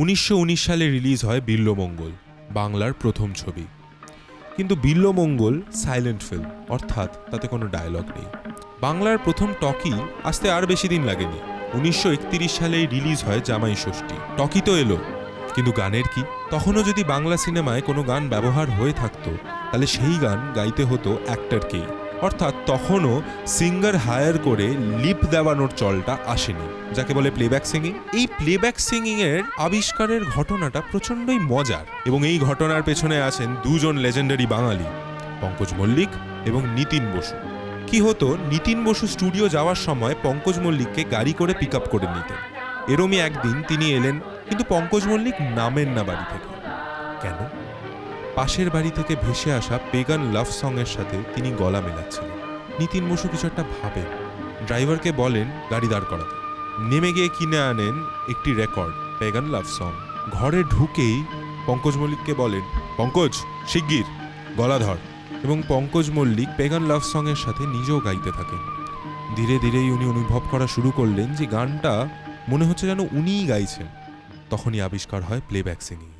উনিশশো উনিশ সালে রিলিজ হয় বিল্লমঙ্গল বাংলার প্রথম ছবি। কিন্তু বিল্লমঙ্গল সাইলেন্ট ফিল্ম অর্থাৎ তাতে কোনো ডায়লগ নেই। বাংলার প্রথম টকি আসতে আর বেশি দিন লাগেনি। উনিশশো সালেই রিলিজ হয় জামাই ষষ্ঠী। টকি তো এলো, কিন্তু গানের কি? তখনও যদি বাংলা সিনেমায় কোনো গান ব্যবহার হয়ে থাকতো, তাহলে সেই গান গাইতে হতো অ্যাক্টরকেই অর্থাৎ তখনও সিঙ্গার হায়ার করে লিপ দেওয়ানোর চলটা আসেনি। যাকে বলে প্লেব্যাক সিঙ্গিং এই প্লেব্যাক সিঙ্গিং এর আবিষ্কারের ঘটনাটা প্রচণ্ডই মজার এবং এই ঘটনার পেছনে আছেন দুজন লেজেন্ডারি বাঙালি, পঙ্কজ মল্লিক এবং নিতিন বসু। কি হতো, নিতিন বসু স্টুডিও যাওয়ার সময় পঙ্কজ মল্লিককে গাড়ি করে পিক আপ করে নিতেন। এরমই একদিন তিনি এলেন, কিন্তু পঙ্কজ মল্লিক নামেন না বাড়ি থেকে। কেন? পাশের বাড়ি থেকে ভেসে আসা পেগান লাভ সঙ্গের সাথে তিনি গলা মেলাচ্ছিলেন। নিতিন বসু কিছু একটা ভাবেন ড্রাইভারকে বলেন, গাড়ি দাঁড় করাতে। নেমে গিয়ে কিনে আনেন একটি রেকর্ড, পেগান লাভ সং। ঘরে ঢুকেই পঙ্কজ মল্লিককে বলেন, পঙ্কজ, শিগগির, গলা ধর। এবং পঙ্কজ মল্লিক পেগান লাভ সঙ্গের সাথে নিজেও গাইতে থাকেন। ধীরে ধীরেই উনি অনুভব করা শুরু করলেন যে গানটা মনে হচ্ছে যেন উনিই গাইছেন। তখনই আবিষ্কার হয় প্লেব্যাক সিঙ্গিং